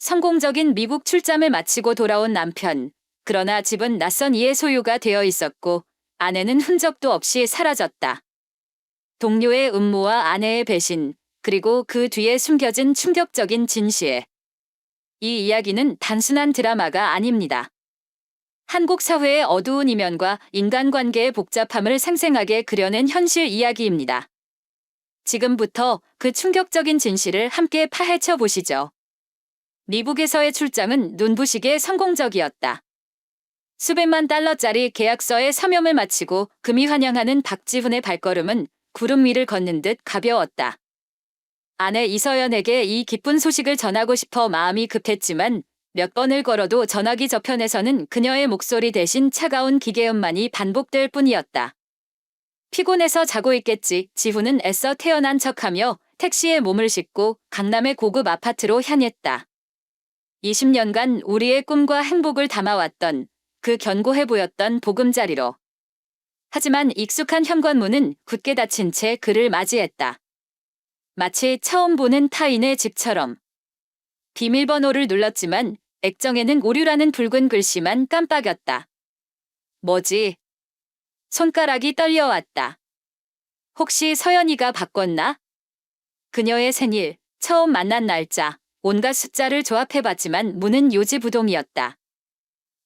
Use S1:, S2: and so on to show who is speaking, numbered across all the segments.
S1: 성공적인 미국 출장을 마치고 돌아온 남편. 그러나 집은 낯선 이의 소유가 되어 있었고 아내는 흔적도 없이 사라졌다. 동료의 음모와 아내의 배신, 그리고 그 뒤에 숨겨진 충격적인 진실. 이 이야기는 단순한 드라마가 아닙니다. 한국 사회의 어두운 이면과 인간관계의 복잡함을 생생하게 그려낸 현실 이야기입니다. 지금부터 그 충격적인 진실을 함께 파헤쳐 보시죠. 미국에서의 출장은 눈부시게 성공적이었다. 수백만 달러짜리 계약서에 서명을 마치고 금이 환영하는 박지훈의 발걸음은 구름 위를 걷는 듯 가벼웠다. 아내 이서연에게 이 기쁜 소식을 전하고 싶어 마음이 급했지만 몇 번을 걸어도 전화기 저편에서는 그녀의 목소리 대신 차가운 기계음만이 반복될 뿐이었다. 피곤해서 자고 있겠지. 지훈은 애써 태어난 척하며 택시에 몸을 싣고 강남의 고급 아파트로 향했다. 20년간 우리의 꿈과 행복을 담아왔던 그 견고해 보였던 보금자리로. 하지만 익숙한 현관문은 굳게 닫힌 채 그를 맞이했다. 마치 처음 보는 타인의 집처럼. 비밀번호를 눌렀지만 액정에는 오류라는 붉은 글씨만 깜빡였다. 뭐지? 손가락이 떨려왔다. 혹시 서연이가 바꿨나? 그녀의 생일, 처음 만난 날짜, 온갖 숫자를 조합해봤지만 문은 요지부동이었다.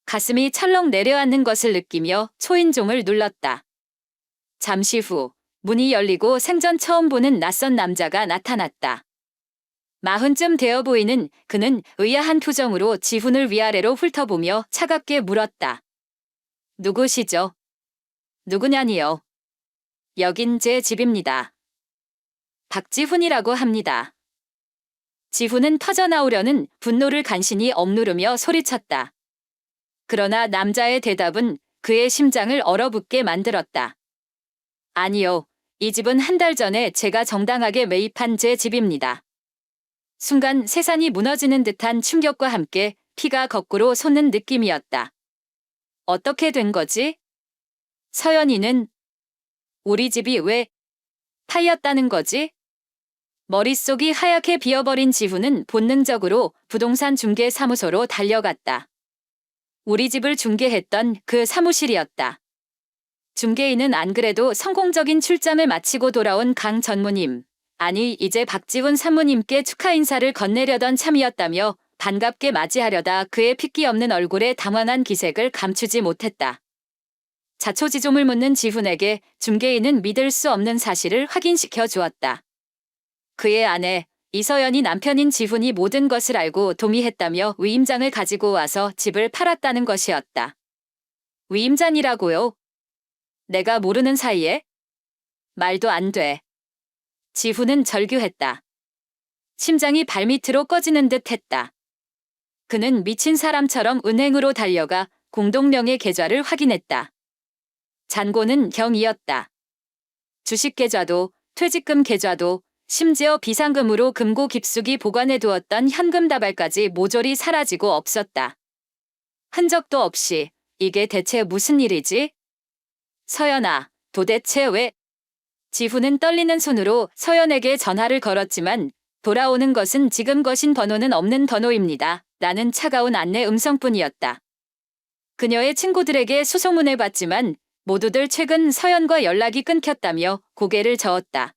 S1: 가슴이 철렁 내려앉는 것을 느끼며 초인종을 눌렀다. 잠시 후 문이 열리고 생전 처음 보는 낯선 남자가 나타났다. 마흔쯤 되어 보이는 그는 의아한 표정으로 지훈을 위아래로 훑어보며 차갑게 물었다. 누구시죠? 누구냐니요? 여긴 제 집입니다. 박지훈이라고 합니다. 지훈은 터져나오려는 분노를 간신히 억누르며 소리쳤다. 그러나 남자의 대답은 그의 심장을 얼어붙게 만들었다. 아니요. 이 집은 한 달 전에 제가 정당하게 매입한 제 집입니다. 순간 세상이 무너지는 듯한 충격과 함께 피가 거꾸로 솟는 느낌이었다. 어떻게 된 거지? 서연이는 우리 집이 왜 파였다는 거지? 머릿속이 하얗게 비어버린 지훈은 본능적으로 부동산 중개 사무소로 달려갔다. 우리 집을 중개했던 그 사무실이었다. 중개인은 안 그래도 성공적인 출장을 마치고 돌아온 강 전무님, 아니 이제 박지훈 사무님께 축하 인사를 건네려던 참이었다며 반갑게 맞이하려다 그의 핏기 없는 얼굴에 당황한 기색을 감추지 못했다. 자초지종을 묻는 지훈에게 중개인은 믿을 수 없는 사실을 확인시켜 주었다. 그의 아내 이서연이 남편인 지훈이 모든 것을 알고 동의했다며 위임장을 가지고 와서 집을 팔았다는 것이었다. 위임장이라고요? 내가 모르는 사이에? 말도 안 돼. 지훈은 절규했다. 심장이 발밑으로 꺼지는 듯 했다. 그는 미친 사람처럼 은행으로 달려가 공동명의 계좌를 확인했다. 잔고는 경이었다. 주식 계좌도 퇴직금 계좌도 심지어 비상금으로 금고 깊숙이 보관해 두었던 현금 다발까지 모조리 사라지고 없었다. 흔적도 없이 이게 대체 무슨 일이지? 서연아, 도대체 왜? 지훈은 떨리는 손으로 서연에게 전화를 걸었지만 돌아오는 것은 지금 거신 번호는 없는 번호입니다. 라는 차가운 안내 음성뿐이었다. 그녀의 친구들에게 수소문해봤지만 모두들 최근 서연과 연락이 끊겼다며 고개를 저었다.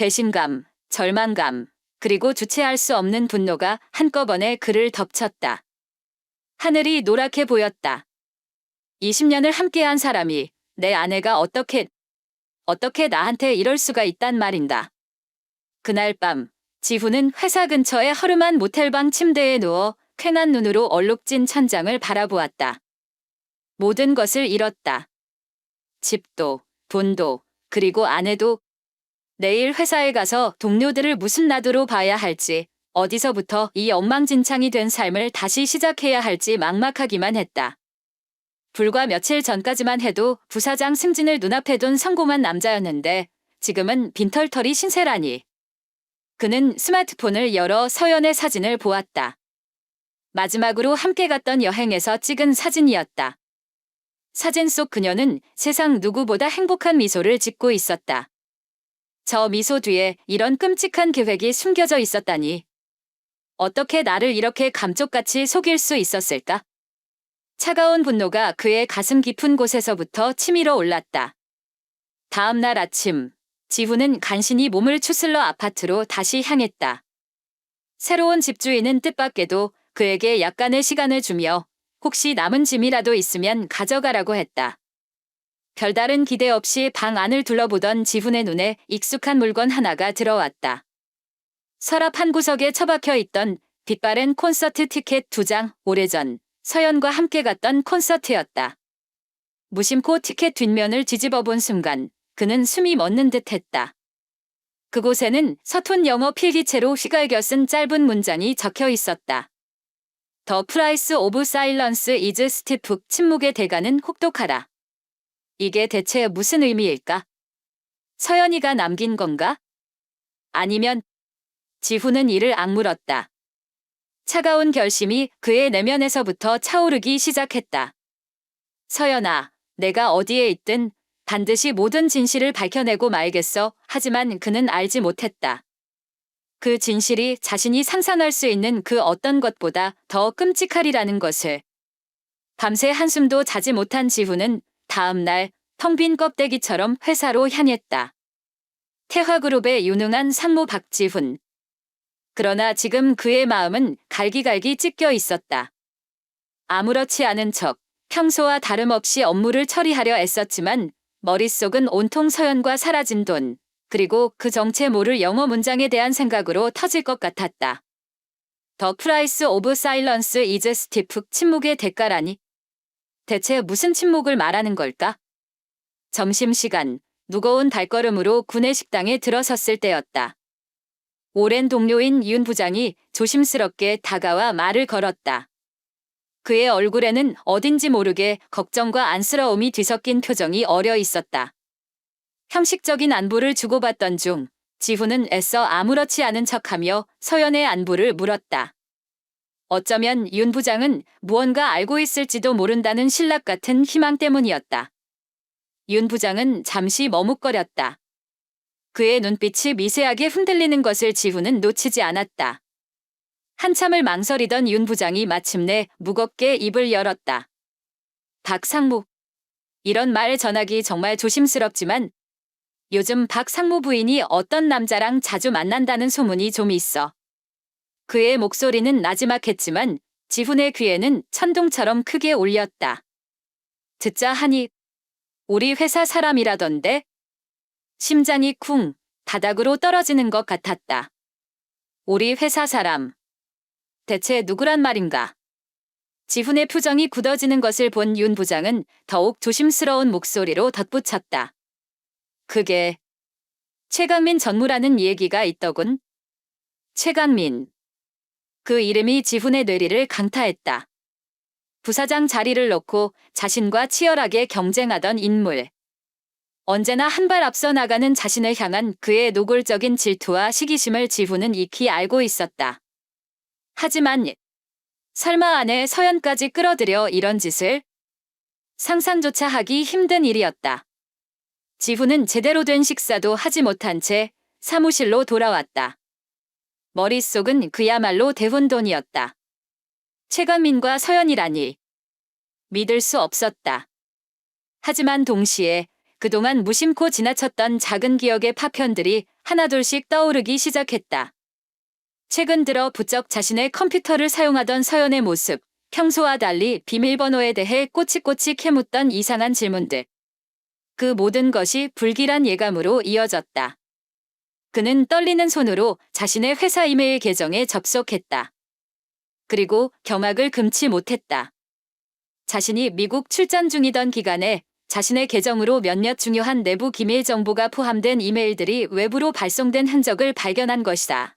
S1: 배신감, 절망감, 그리고 주체할 수 없는 분노가 한꺼번에 그를 덮쳤다. 하늘이 노랗게 보였다. 20년을 함께한 사람이 내 아내가 어떻게, 어떻게 나한테 이럴 수가 있단 말인가. 그날 밤, 지훈은 회사 근처의 허름한 모텔방 침대에 누워 쾌한 눈으로 얼룩진 천장을 바라보았다. 모든 것을 잃었다. 집도, 돈도, 그리고 아내도 내일 회사에 가서 동료들을 무슨 나도로 봐야 할지, 어디서부터 이 엉망진창이 된 삶을 다시 시작해야 할지 막막하기만 했다. 불과 며칠 전까지만 해도 부사장 승진을 눈앞에 둔 성공한 남자였는데 지금은 빈털털이 신세라니. 그는 스마트폰을 열어 서연의 사진을 보았다. 마지막으로 함께 갔던 여행에서 찍은 사진이었다. 사진 속 그녀는 세상 누구보다 행복한 미소를 짓고 있었다. 저 미소 뒤에 이런 끔찍한 계획이 숨겨져 있었다니. 어떻게 나를 이렇게 감쪽같이 속일 수 있었을까? 차가운 분노가 그의 가슴 깊은 곳에서부터 치밀어 올랐다. 다음 날 아침, 지훈은 간신히 몸을 추슬러 아파트로 다시 향했다. 새로운 집주인은 뜻밖에도 그에게 약간의 시간을 주며 혹시 남은 짐이라도 있으면 가져가라고 했다. 별다른 기대 없이 방 안을 둘러보던 지훈의 눈에 익숙한 물건 하나가 들어왔다. 서랍 한 구석에 처박혀 있던 빛바랜 콘서트 티켓 두 장, 오래전 서연과 함께 갔던 콘서트였다. 무심코 티켓 뒷면을 뒤집어 본 순간 그는 숨이 멎는 듯 했다. 그곳에는 서툰 영어 필기체로 휘갈겨 쓴 짧은 문장이 적혀 있었다. 더 프라이스 오브 사일런스 이즈 스티프 침묵의 대가는 혹독하다. 이게 대체 무슨 의미일까? 서연이가 남긴 건가? 아니면 지훈은 이를 악물었다. 차가운 결심이 그의 내면에서부터 차오르기 시작했다. 서연아, 내가 어디에 있든 반드시 모든 진실을 밝혀내고 말겠어. 하지만 그는 알지 못했다. 그 진실이 자신이 상상할 수 있는 그 어떤 것보다 더 끔찍하리라는 것을. 밤새 한숨도 자지 못한 지훈은 다음 날 텅 빈 껍데기처럼 회사로 향했다. 태화그룹의 유능한 상무 박지훈. 그러나 지금 그의 마음은 갈기갈기 찢겨 있었다. 아무렇지 않은 척 평소와 다름없이 업무를 처리하려 애썼지만 머릿속은 온통 서연과 사라진 돈, 그리고 그 정체 모를 영어 문장에 대한 생각으로 터질 것 같았다. 더 프라이스 오브 사일런스 이즈 스티프 침묵의 대가라니? 대체 무슨 침묵을 말하는 걸까? 점심시간, 무거운 발걸음으로 구내 식당에 들어섰을 때였다. 오랜 동료인 윤 부장이 조심스럽게 다가와 말을 걸었다. 그의 얼굴에는 어딘지 모르게 걱정과 안쓰러움이 뒤섞인 표정이 어려 있었다. 형식적인 안부를 주고받던 중 지훈은 애써 아무렇지 않은 척하며 서연의 안부를 물었다. 어쩌면 윤 부장은 무언가 알고 있을지도 모른다는 신락 같은 희망 때문이었다. 윤 부장은 잠시 머뭇거렸다. 그의 눈빛이 미세하게 흔들리는 것을 지훈은 놓치지 않았다. 한참을 망설이던 윤 부장이 마침내 무겁게 입을 열었다. 박 상무. 이런 말 전하기 정말 조심스럽지만 요즘 박 상무 부인이 어떤 남자랑 자주 만난다는 소문이 좀 있어. 그의 목소리는 나지막했지만 지훈의 귀에는 천둥처럼 크게 울렸다. 듣자 하니 우리 회사 사람이라던데 심장이 쿵 바닥으로 떨어지는 것 같았다. 우리 회사 사람. 대체 누구란 말인가? 지훈의 표정이 굳어지는 것을 본 윤 부장은 더욱 조심스러운 목소리로 덧붙였다. 그게 최강민 전무라는 얘기가 있더군. 최강민. 그 이름이 지훈의 뇌리를 강타했다. 부사장 자리를 놓고 자신과 치열하게 경쟁하던 인물. 언제나 한 발 앞서 나가는 자신을 향한 그의 노골적인 질투와 시기심을 지훈은 익히 알고 있었다. 하지만 설마 아내 서연까지 끌어들여 이런 짓을 상상조차 하기 힘든 일이었다. 지훈은 제대로 된 식사도 하지 못한 채 사무실로 돌아왔다. 머릿속은 그야말로 대혼돈이었다. 최관민과 서연이라니 믿을 수 없었다. 하지만 동시에 그동안 무심코 지나쳤던 작은 기억의 파편들이 하나둘씩 떠오르기 시작했다. 최근 들어 부쩍 자신의 컴퓨터를 사용하던 서연의 모습, 평소와 달리 비밀번호에 대해 꼬치꼬치 캐묻던 이상한 질문들. 그 모든 것이 불길한 예감으로 이어졌다. 그는 떨리는 손으로 자신의 회사 이메일 계정에 접속했다. 그리고 경악을 금치 못했다. 자신이 미국 출장 중이던 기간에 자신의 계정으로 몇몇 중요한 내부 기밀 정보가 포함된 이메일들이 외부로 발송된 흔적을 발견한 것이다.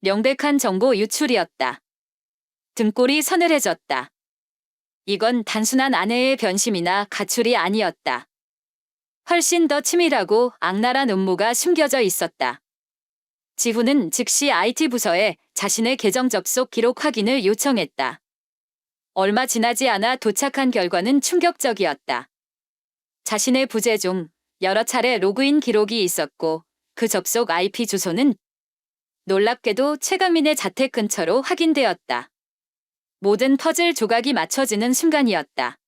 S1: 명백한 정보 유출이었다. 등골이 서늘해졌다. 이건 단순한 아내의 변심이나 가출이 아니었다. 훨씬 더 치밀하고 악랄한 음모가 숨겨져 있었다. 지훈은 즉시 IT 부서에 자신의 계정 접속 기록 확인을 요청했다. 얼마 지나지 않아 도착한 결과는 충격적이었다. 자신의 부재 중 여러 차례 로그인 기록이 있었고 그 접속 IP 주소는 놀랍게도 최강민의 자택 근처로 확인되었다. 모든 퍼즐 조각이 맞춰지는 순간이었다.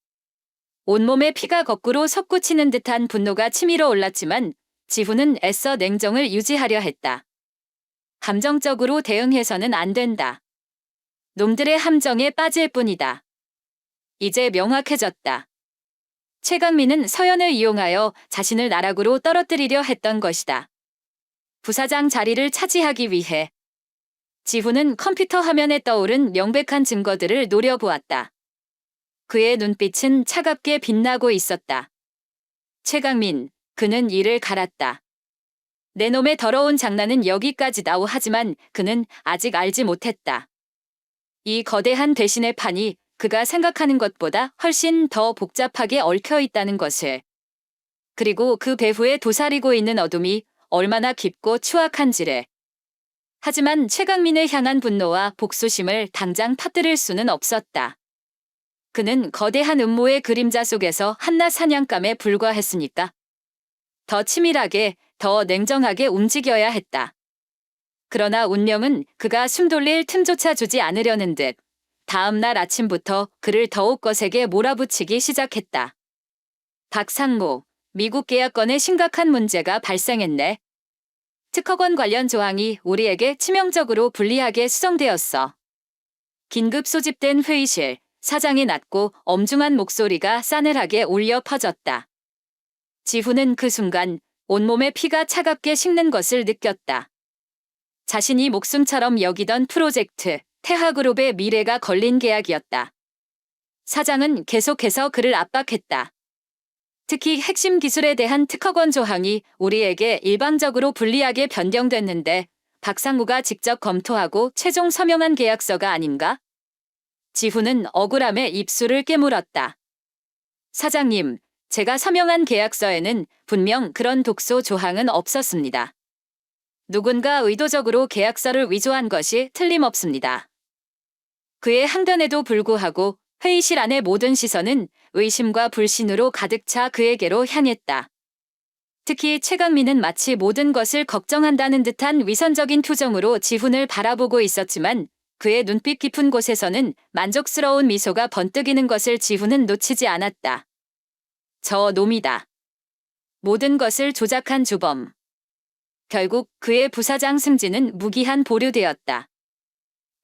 S1: 온몸에 피가 거꾸로 솟구치는 듯한 분노가 치밀어 올랐지만 지훈은 애써 냉정을 유지하려 했다. 감정적으로 대응해서는 안 된다. 놈들의 함정에 빠질 뿐이다. 이제 명확해졌다. 최강민은 서연을 이용하여 자신을 나락으로 떨어뜨리려 했던 것이다. 부사장 자리를 차지하기 위해 지훈은 컴퓨터 화면에 떠오른 명백한 증거들을 노려보았다. 그의 눈빛은 차갑게 빛나고 있었다. 최강민, 그는 이를 갈았다. 내 놈의 더러운 장난은 여기까지다오 하지만 그는 아직 알지 못했다. 이 거대한 대신의 판이 그가 생각하는 것보다 훨씬 더 복잡하게 얽혀 있다는 것을. 그리고 그 배후에 도사리고 있는 어둠이 얼마나 깊고 추악한지를. 하지만 최강민을 향한 분노와 복수심을 당장 터뜨릴 수는 없었다. 그는 거대한 음모의 그림자 속에서 한낱 사냥감에 불과했으니까. 더 치밀하게, 더 냉정하게 움직여야 했다. 그러나 운명은 그가 숨 돌릴 틈조차 주지 않으려는 듯 다음 날 아침부터 그를 더욱 거세게 몰아붙이기 시작했다. 박상모, 미국 계약건에 심각한 문제가 발생했네. 특허권 관련 조항이 우리에게 치명적으로 불리하게 수정되었어. 긴급 소집된 회의실, 사장이 낮고 엄중한 목소리가 싸늘하게 울려 퍼졌다. 지훈은 그 순간 온몸에 피가 차갑게 식는 것을 느꼈다. 자신이 목숨처럼 여기던 프로젝트, 태하그룹의 미래가 걸린 계약이었다. 사장은 계속해서 그를 압박했다. 특히 핵심 기술에 대한 특허권 조항이 우리에게 일방적으로 불리하게 변경됐는데 박상무가 직접 검토하고 최종 서명한 계약서가 아닌가? 지훈은 억울함에 입술을 깨물었다. 사장님, 제가 서명한 계약서에는 분명 그런 독소 조항은 없었습니다. 누군가 의도적으로 계약서를 위조한 것이 틀림없습니다. 그의 항변에도 불구하고 회의실 안의 모든 시선은 의심과 불신으로 가득 차 그에게로 향했다. 특히 최강민은 마치 모든 것을 걱정한다는 듯한 위선적인 표정으로 지훈을 바라보고 있었지만 그의 눈빛 깊은 곳에서는 만족스러운 미소가 번뜩이는 것을 지훈은 놓치지 않았다. 저 놈이다. 모든 것을 조작한 주범. 결국 그의 부사장 승진은 무기한 보류되었다.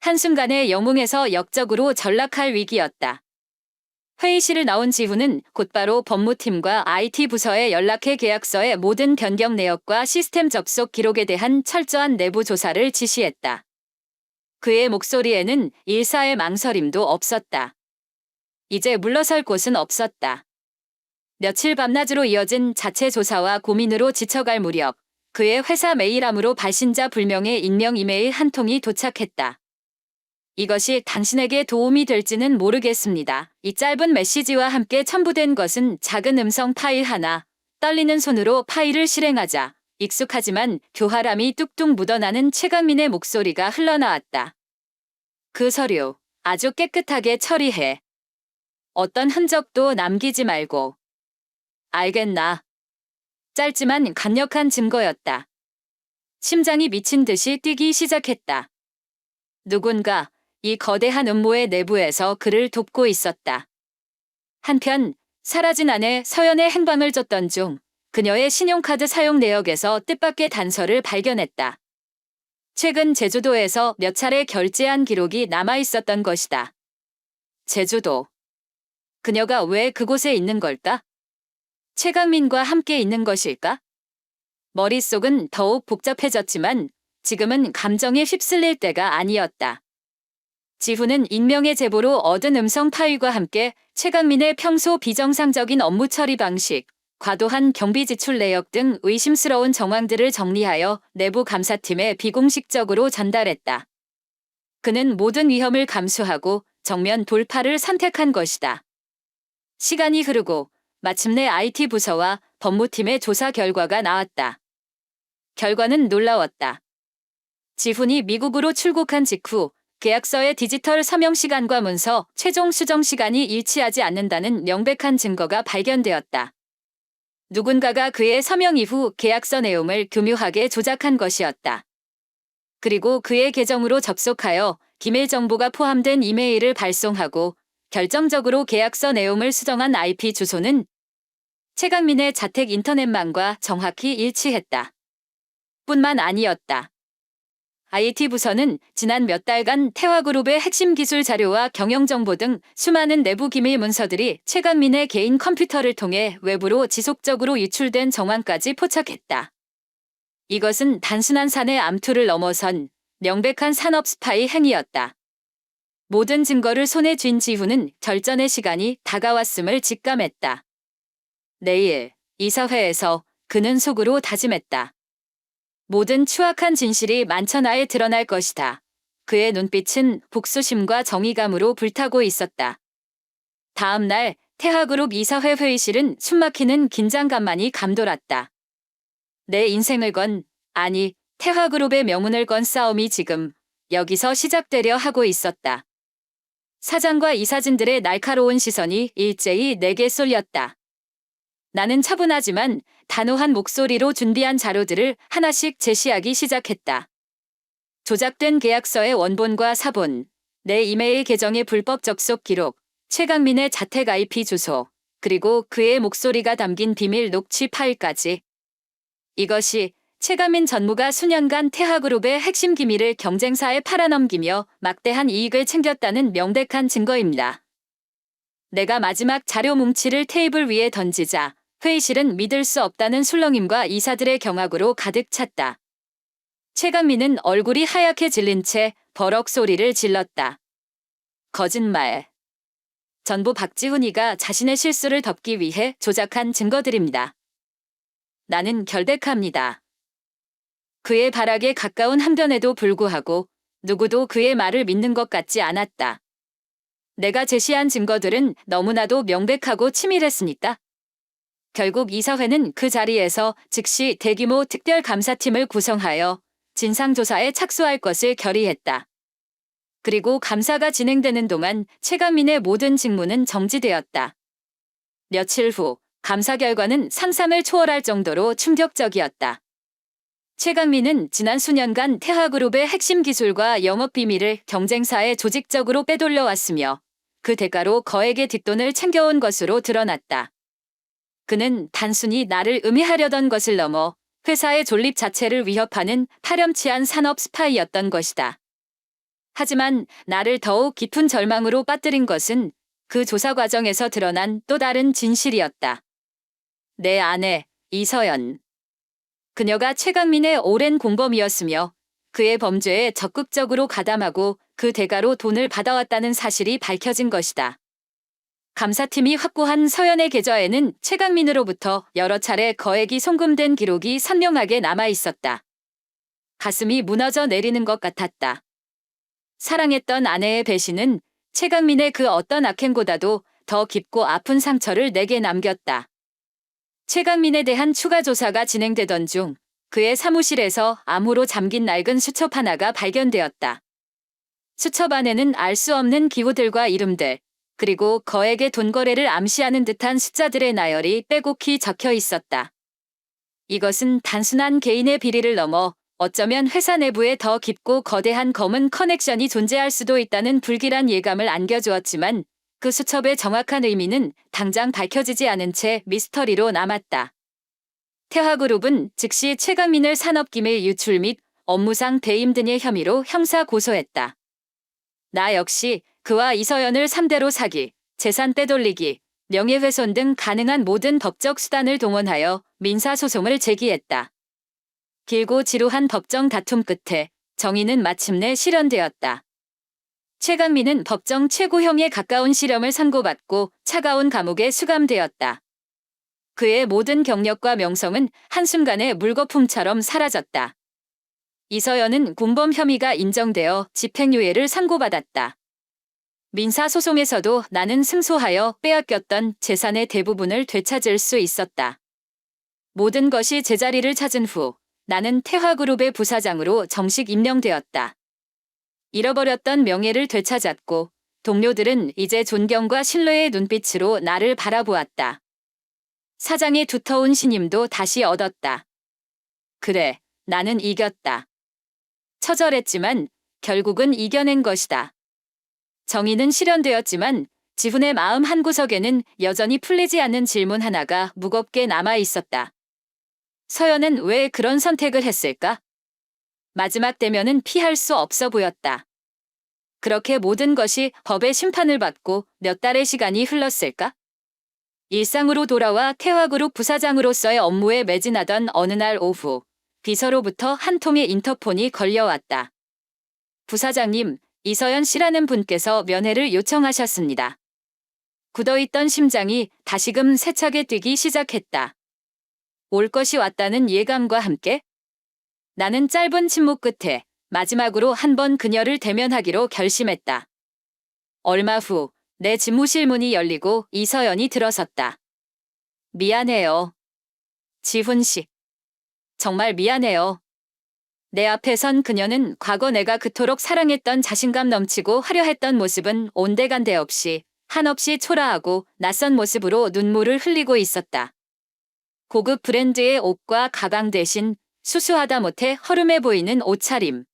S1: 한순간에 영웅에서 역적으로 전락할 위기였다. 회의실을 나온 지훈은 곧바로 법무팀과 IT 부서에 연락해 계약서의 모든 변경 내역과 시스템 접속 기록에 대한 철저한 내부 조사를 지시했다. 그의 목소리에는 일사의 망설임도 없었다. 이제 물러설 곳은 없었다. 며칠 밤낮으로 이어진 자체 조사와 고민으로 지쳐갈 무렵 그의 회사 메일함으로 발신자 불명의 익명 이메일 한 통이 도착했다. 이것이 당신에게 도움이 될지는 모르겠습니다. 이 짧은 메시지와 함께 첨부된 것은 작은 음성 파일 하나. 떨리는 손으로 파일을 실행하자. 익숙하지만 교활함이 뚝뚝 묻어나는 최강민의 목소리가 흘러나왔다. 그 서류 아주 깨끗하게 처리해. 어떤 흔적도 남기지 말고. 알겠나. 짧지만 강력한 증거였다. 심장이 미친 듯이 뛰기 시작했다. 누군가 이 거대한 음모의 내부에서 그를 돕고 있었다. 한편 사라진 아내 서연의 행방을 쫓던 중 그녀의 신용카드 사용 내역에서 뜻밖의 단서를 발견했다. 최근 제주도에서 몇 차례 결제한 기록이 남아 있었던 것이다. 제주도. 그녀가 왜 그곳에 있는 걸까? 최강민과 함께 있는 것일까? 머릿속은 더욱 복잡해졌지만 지금은 감정에 휩쓸릴 때가 아니었다. 지훈은 익명의 제보로 얻은 음성 파일과 함께 최강민의 평소 비정상적인 업무 처리 방식, 과도한 경비 지출 내역 등 의심스러운 정황들을 정리하여 내부 감사팀에 비공식적으로 전달했다. 그는 모든 위험을 감수하고 정면 돌파를 선택한 것이다. 시간이 흐르고 마침내 IT 부서와 법무팀의 조사 결과가 나왔다. 결과는 놀라웠다. 지훈이 미국으로 출국한 직후 계약서의 디지털 서명 시간과 문서 최종 수정 시간이 일치하지 않는다는 명백한 증거가 발견되었다. 누군가가 그의 서명 이후 계약서 내용을 교묘하게 조작한 것이었다. 그리고 그의 계정으로 접속하여 기밀 정보가 포함된 이메일을 발송하고 결정적으로 계약서 내용을 수정한 IP 주소는 최강민의 자택 인터넷망과 정확히 일치했다. 뿐만 아니었다. IT 부서는 지난 몇 달간 태화그룹의 핵심 기술 자료와 경영 정보 등 수많은 내부 기밀 문서들이 최강민의 개인 컴퓨터를 통해 외부로 지속적으로 유출된 정황까지 포착했다. 이것은 단순한 사내 암투를 넘어선 명백한 산업 스파이 행위였다. 모든 증거를 손에 쥔 지후는 결전의 시간이 다가왔음을 직감했다. 내일 이사회에서 그는 속으로 다짐했다. 모든 추악한 진실이 만천하에 드러날 것이다. 그의 눈빛은 복수심과 정의감으로 불타고 있었다. 다음 날 태하그룹 이사회 회의실은 숨막히는 긴장감만이 감돌았다. 내 인생을 건, 아니, 태화그룹의 명운을 건 싸움이 지금 여기서 시작되려 하고 있었다. 사장과 이사진들의 날카로운 시선이 일제히 내게 쏠렸다. 나는 차분하지만 단호한 목소리로 준비한 자료들을 하나씩 제시하기 시작했다. 조작된 계약서의 원본과 사본, 내 이메일 계정의 불법 접속 기록, 최강민의 자택 IP 주소, 그리고 그의 목소리가 담긴 비밀 녹취 파일까지. 이것이 최가민 전무가 수년간 태하그룹의 핵심 기밀을 경쟁사에 팔아넘기며 막대한 이익을 챙겼다는 명백한 증거입니다. 내가 마지막 자료 뭉치를 테이블 위에 던지자 회의실은 믿을 수 없다는 술렁임과 이사들의 경악으로 가득 찼다. 최강민은 얼굴이 하얗게 질린 채 버럭 소리를 질렀다. 거짓말. 전부 박지훈이가 자신의 실수를 덮기 위해 조작한 증거들입니다. 나는 결백합니다. 그의 발악에 가까운 한변에도 불구하고 누구도 그의 말을 믿는 것 같지 않았다. 내가 제시한 증거들은 너무나도 명백하고 치밀했으니까. 결국 이사회는 그 자리에서 즉시 대규모 특별감사팀을 구성하여 진상조사에 착수할 것을 결의했다. 그리고 감사가 진행되는 동안 최강민의 모든 직무는 정지되었다. 며칠 후 감사 결과는 상상을 초월할 정도로 충격적이었다. 최강민은 지난 수년간 태하그룹의 핵심 기술과 영업 비밀을 경쟁사에 조직적으로 빼돌려 왔으며 그 대가로 거액의 뒷돈을 챙겨온 것으로 드러났다. 그는 단순히 나를 음해하려던 것을 넘어 회사의 존립 자체를 위협하는 파렴치한 산업 스파이였던 것이다. 하지만 나를 더욱 깊은 절망으로 빠뜨린 것은 그 조사 과정에서 드러난 또 다른 진실이었다. 내 아내, 이서연. 그녀가 최강민의 오랜 공범이었으며 그의 범죄에 적극적으로 가담하고 그 대가로 돈을 받아왔다는 사실이 밝혀진 것이다. 감사팀이 확보한 서연의 계좌에는 최강민으로부터 여러 차례 거액이 송금된 기록이 선명하게 남아 있었다. 가슴이 무너져 내리는 것 같았다. 사랑했던 아내의 배신은 최강민의 그 어떤 악행보다도 더 깊고 아픈 상처를 내게 남겼다. 최강민에 대한 추가 조사가 진행되던 중 그의 사무실에서 암호로 잠긴 낡은 수첩 하나가 발견되었다. 수첩 안에는 알 수 없는 기호들과 이름들, 그리고 거액의 돈 거래를 암시하는 듯한 숫자들의 나열이 빼곡히 적혀 있었다. 이것은 단순한 개인의 비리를 넘어 어쩌면 회사 내부에 더 깊고 거대한 검은 커넥션이 존재할 수도 있다는 불길한 예감을 안겨주었지만 그 수첩의 정확한 의미는 당장 밝혀지지 않은 채 미스터리로 남았다. 태화그룹은 즉시 최강민을 산업기밀 유출 및 업무상 배임 등의 혐의로 형사 고소했다. 나 역시 그와 이서연을 3대로 사기, 재산 빼돌리기, 명예훼손 등 가능한 모든 법적 수단을 동원하여 민사소송을 제기했다. 길고 지루한 법정 다툼 끝에 정의는 마침내 실현되었다. 최강민은 법정 최고형에 가까운 실형을 선고받고 차가운 감옥에 수감되었다. 그의 모든 경력과 명성은 한순간에 물거품처럼 사라졌다. 이서연은 군범 혐의가 인정되어 집행유예를 선고받았다. 민사소송에서도 나는 승소하여 빼앗겼던 재산의 대부분을 되찾을 수 있었다. 모든 것이 제자리를 찾은 후 나는 태화그룹의 부사장으로 정식 임명되었다. 잃어버렸던 명예를 되찾았고 동료들은 이제 존경과 신뢰의 눈빛으로 나를 바라보았다. 사장의 두터운 신임도 다시 얻었다. 그래, 나는 이겼다. 처절했지만 결국은 이겨낸 것이다. 정의는 실현되었지만 지훈의 마음 한구석에는 여전히 풀리지 않는 질문 하나가 무겁게 남아 있었다. 서연은 왜 그런 선택을 했을까? 마지막 대면은 피할 수 없어 보였다. 그렇게 모든 것이 법의 심판을 받고 몇 달의 시간이 흘렀을까? 일상으로 돌아와 태화그룹 부사장으로서의 업무에 매진하던 어느 날 오후 비서로부터 한 통의 인터폰이 걸려왔다. 부사장님, 이서연 씨라는 분께서 면회를 요청하셨습니다. 굳어있던 심장이 다시금 세차게 뛰기 시작했다. 올 것이 왔다는 예감과 함께 나는 짧은 침묵 끝에 마지막으로 한 번 그녀를 대면하기로 결심했다. 얼마 후 내 집무실 문이 열리고 이서연이 들어섰다. 미안해요. 지훈 씨. 정말 미안해요. 내 앞에 선 그녀는 과거 내가 그토록 사랑했던 자신감 넘치고 화려했던 모습은 온데간데 없이 한없이 초라하고 낯선 모습으로 눈물을 흘리고 있었다. 고급 브랜드의 옷과 가방 대신 수수하다 못해 허름해 보이는 옷차림.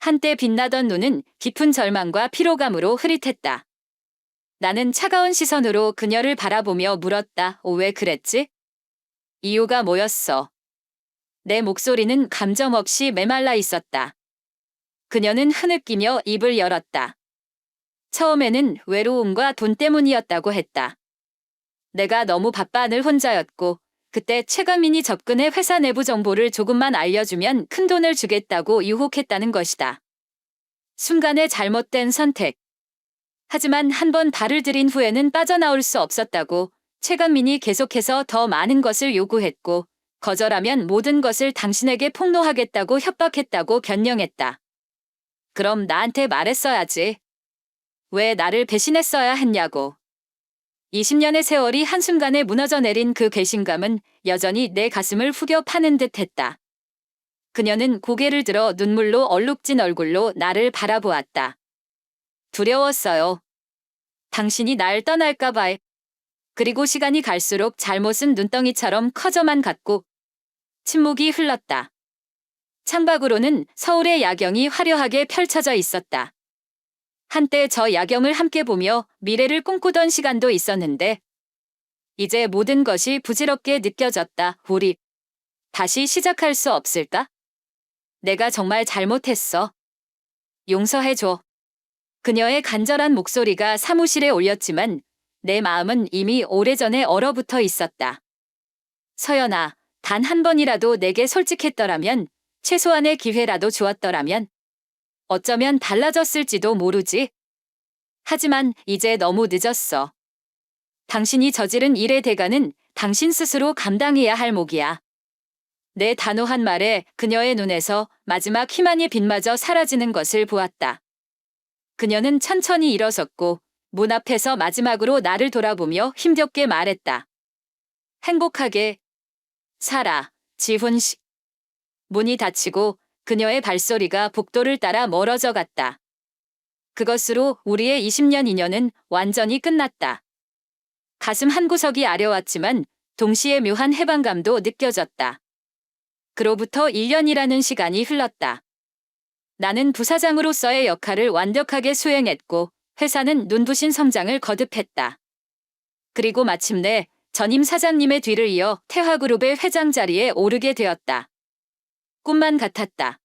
S1: 한때 빛나던 눈은 깊은 절망과 피로감으로 흐릿했다. 나는 차가운 시선으로 그녀를 바라보며 물었다. 오, 왜 그랬지? 이유가 뭐였어? 내 목소리는 감정 없이 메말라 있었다. 그녀는 흐느끼며 입을 열었다. 처음에는 외로움과 돈 때문이었다고 했다. 내가 너무 바빠 늘 혼자였고 그때 최강민이 접근해 회사 내부 정보를 조금만 알려주면 큰 돈을 주겠다고 유혹했다는 것이다. 순간의 잘못된 선택. 하지만 한 번 발을 들인 후에는 빠져나올 수 없었다고 최강민이 계속해서 더 많은 것을 요구했고 거절하면 모든 것을 당신에게 폭로하겠다고 협박했다고 변명했다. 그럼 나한테 말했어야지. 왜 나를 배신했어야 했냐고. 20년의 세월이 한순간에 무너져 내린 그 괘씸감은 여전히 내 가슴을 후겨 파는 듯 했다. 그녀는 고개를 들어 눈물로 얼룩진 얼굴로 나를 바라보았다. 두려웠어요. 당신이 날 떠날까봐. 그리고 시간이 갈수록 잘못은 눈덩이처럼 커져만 갔고 침묵이 흘렀다. 창밖으로는 서울의 야경이 화려하게 펼쳐져 있었다. 한때 저 야경을 함께 보며 미래를 꿈꾸던 시간도 있었는데 이제 모든 것이 부질없게 느껴졌다. 우리 다시 시작할 수 없을까? 내가 정말 잘못했어. 용서해줘. 그녀의 간절한 목소리가 사무실에 올렸지만 내 마음은 이미 오래전에 얼어붙어 있었다. 서연아, 단 한 번이라도 내게 솔직했더라면, 최소한의 기회라도 주었더라면, 어쩌면 달라졌을지도 모르지. 하지만 이제 너무 늦었어. 당신이 저지른 일의 대가는 당신 스스로 감당해야 할 몫이야. 내 단호한 말에 그녀의 눈에서 마지막 희망의 빛마저 사라지는 것을 보았다. 그녀는 천천히 일어섰고 문 앞에서 마지막으로 나를 돌아보며 힘겹게 말했다. 행복하게 살아, 지훈 씨. 문이 닫히고 그녀의 발소리가 복도를 따라 멀어져 갔다. 그것으로 우리의 20년 인연은 완전히 끝났다. 가슴 한구석이 아려왔지만 동시에 묘한 해방감도 느껴졌다. 그로부터 1년이라는 시간이 흘렀다. 나는 부사장으로서의 역할을 완벽하게 수행했고 회사는 눈부신 성장을 거듭했다. 그리고 마침내 전임 사장님의 뒤를 이어 태화그룹의 회장 자리에 오르게 되었다. 꿈만 같았다.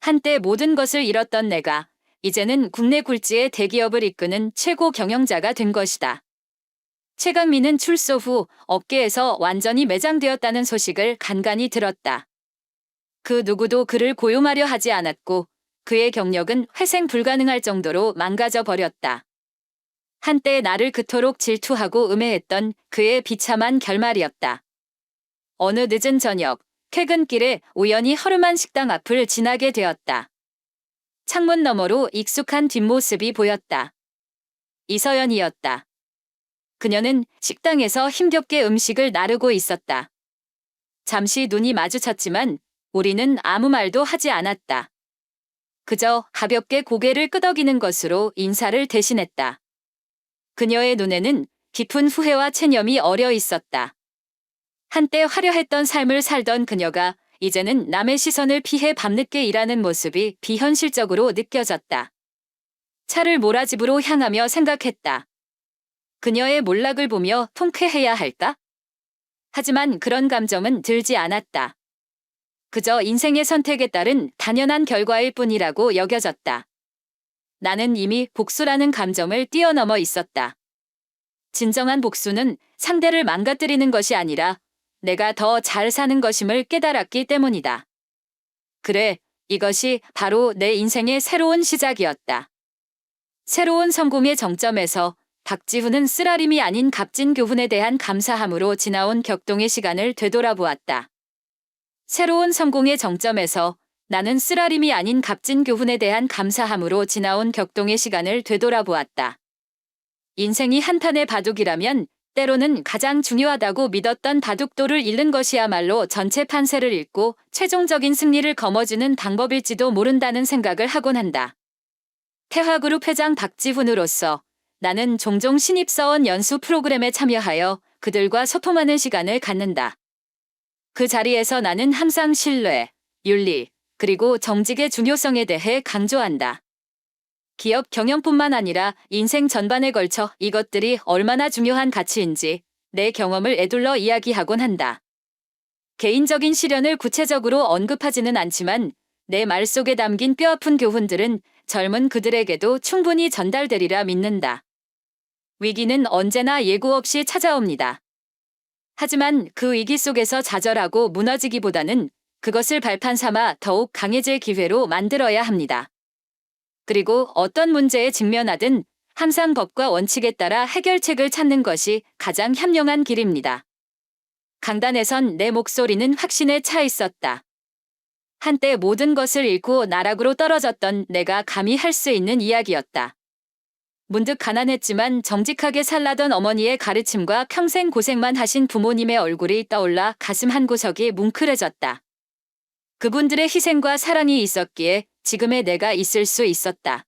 S1: 한때 모든 것을 잃었던 내가 이제는 국내 굴지의 대기업을 이끄는 최고 경영자가 된 것이다. 최강민은 출소 후 업계에서 완전히 매장되었다는 소식을 간간히 들었다. 그 누구도 그를 고용하려 하지 않았고 그의 경력은 회생 불가능할 정도로 망가져 버렸다. 한때 나를 그토록 질투하고 음해했던 그의 비참한 결말이었다. 어느 늦은 저녁, 퇴근길에 우연히 허름한 식당 앞을 지나게 되었다. 창문 너머로 익숙한 뒷모습이 보였다. 이서연이었다. 그녀는 식당에서 힘겹게 음식을 나르고 있었다. 잠시 눈이 마주쳤지만 우리는 아무 말도 하지 않았다. 그저 가볍게 고개를 끄덕이는 것으로 인사를 대신했다. 그녀의 눈에는 깊은 후회와 체념이 어려 있었다. 한때 화려했던 삶을 살던 그녀가 이제는 남의 시선을 피해 밤늦게 일하는 모습이 비현실적으로 느껴졌다. 차를 몰아집으로 향하며 생각했다. 그녀의 몰락을 보며 통쾌해야 할까? 하지만 그런 감정은 들지 않았다. 그저 인생의 선택에 따른 당연한 결과일 뿐이라고 여겨졌다. 나는 이미 복수라는 감정을 뛰어넘어 있었다. 진정한 복수는 상대를 망가뜨리는 것이 아니라 내가 더 잘 사는 것임을 깨달았기 때문이다. 그래, 이것이 바로 내 인생의 새로운 시작이었다. 새로운 성공의 정점에서 박지훈은 쓰라림이 아닌 값진 교훈에 대한 감사함으로 지나온 격동의 시간을 되돌아보았다. 새로운 성공의 정점에서 나는 쓰라림이 아닌 값진 교훈에 대한 감사함으로 지나온 격동의 시간을 되돌아보았다. 인생이 한탄의 바둑이라면 때로는 가장 중요하다고 믿었던 바둑돌을 잃는 것이야말로 전체 판세를 읽고 최종적인 승리를 거머쥐는 방법일지도 모른다는 생각을 하곤 한다. 태화그룹 회장 박지훈으로서 나는 종종 신입사원 연수 프로그램에 참여하여 그들과 소통하는 시간을 갖는다. 그 자리에서 나는 항상 신뢰, 윤리, 그리고 정직의 중요성에 대해 강조한다. 기업 경영뿐만 아니라 인생 전반에 걸쳐 이것들이 얼마나 중요한 가치인지 내 경험을 애둘러 이야기하곤 한다. 개인적인 시련을 구체적으로 언급하지는 않지만 내 말 속에 담긴 뼈아픈 교훈들은 젊은 그들에게도 충분히 전달되리라 믿는다. 위기는 언제나 예고 없이 찾아옵니다. 하지만 그 위기 속에서 좌절하고 무너지기보다는 그것을 발판 삼아 더욱 강해질 기회로 만들어야 합니다. 그리고 어떤 문제에 직면하든 항상 법과 원칙에 따라 해결책을 찾는 것이 가장 현명한 길입니다. 강단에선 내 목소리는 확신에 차 있었다. 한때 모든 것을 잃고 나락으로 떨어졌던 내가 감히 할 수 있는 이야기였다. 문득 가난했지만 정직하게 살라던 어머니의 가르침과 평생 고생만 하신 부모님의 얼굴이 떠올라 가슴 한 구석이 뭉클해졌다. 그분들의 희생과 사랑이 있었기에 지금의 내가 있을 수 있었다.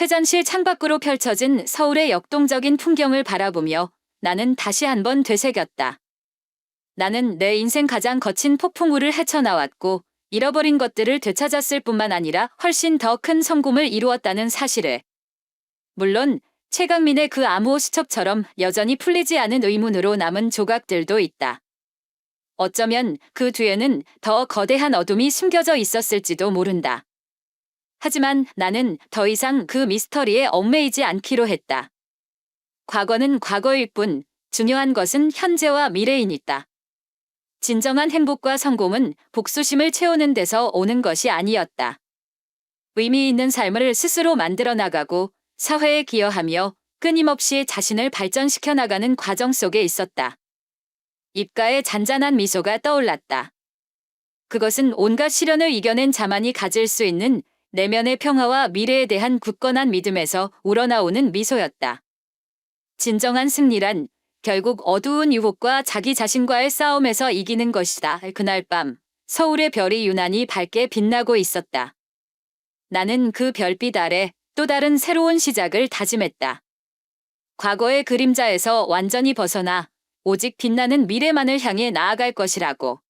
S1: 회전실 창밖으로 펼쳐진 서울의 역동적인 풍경을 바라보며 나는 다시 한번 되새겼다. 나는 내 인생 가장 거친 폭풍우를 헤쳐나왔고 잃어버린 것들을 되찾았을 뿐만 아니라 훨씬 더 큰 성공을 이루었다는 사실을. 물론 최강민의 그 암호 수첩처럼 여전히 풀리지 않은 의문으로 남은 조각들도 있다. 어쩌면 그 뒤에는 더 거대한 어둠이 숨겨져 있었을지도 모른다. 하지만 나는 더 이상 그 미스터리에 얽매이지 않기로 했다. 과거는 과거일 뿐 중요한 것은 현재와 미래이니까. 진정한 행복과 성공은 복수심을 채우는 데서 오는 것이 아니었다. 의미 있는 삶을 스스로 만들어 나가고 사회에 기여하며 끊임없이 자신을 발전시켜 나가는 과정 속에 있었다. 입가에 잔잔한 미소가 떠올랐다. 그것은 온갖 시련을 이겨낸 자만이 가질 수 있는 내면의 평화와 미래에 대한 굳건한 믿음에서 우러나오는 미소였다. 진정한 승리란 결국 어두운 유혹과 자기 자신과의 싸움에서 이기는 것이다. 그날 밤 서울의 별이 유난히 밝게 빛나고 있었다. 나는 그 별빛 아래 또 다른 새로운 시작을 다짐했다. 과거의 그림자에서 완전히 벗어나 오직 빛나는 미래만을 향해 나아갈 것이라고.